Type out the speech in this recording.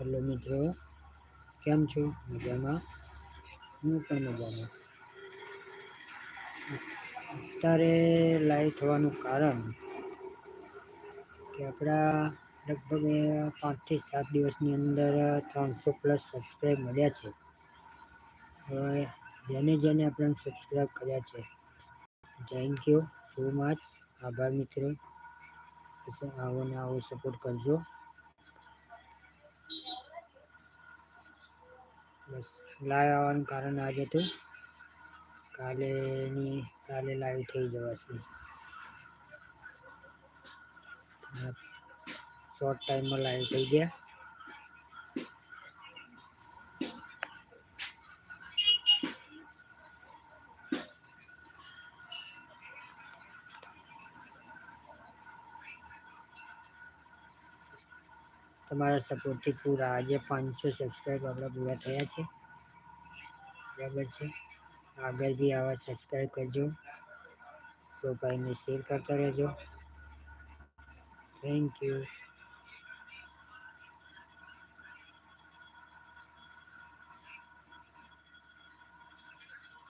Hello મિત્રો, કેમ છો? મજામાં? હું પણ મજામાં. અત્યારે લાઈવ થવાનું કારણ કે આપણા લગભગ પાંચથી સાત દિવસની અંદર ત્રણસો પ્લસ સબસ્ક્રાઈબ મળ્યા છે. હવે જેને જેને આપણે સબસ્ક્રાઈબ કર્યા છે થેન્ક યુ સો મચ આભાર મિત્રો. આવો ને આવો સપોર્ટ કરજો. બસ લાઈવ આવવાનું કારણ આજ હતું કાલેની કાલે લાઈવ થઈ જવાશે. શોર્ટ ટાઈમમાં લાઈવ થઈ ગયા. તમારા સપોર્ટથી પૂરા. આજે પાંચસો સબસ્ક્રાઈબ આપણા પૂરા થયા છે. બરાબર છે? આગળ બી આવા સબસ્ક્રાઈબ કરજો. પ્રોફાઇલને શેર કરતા રહેજો. Thank you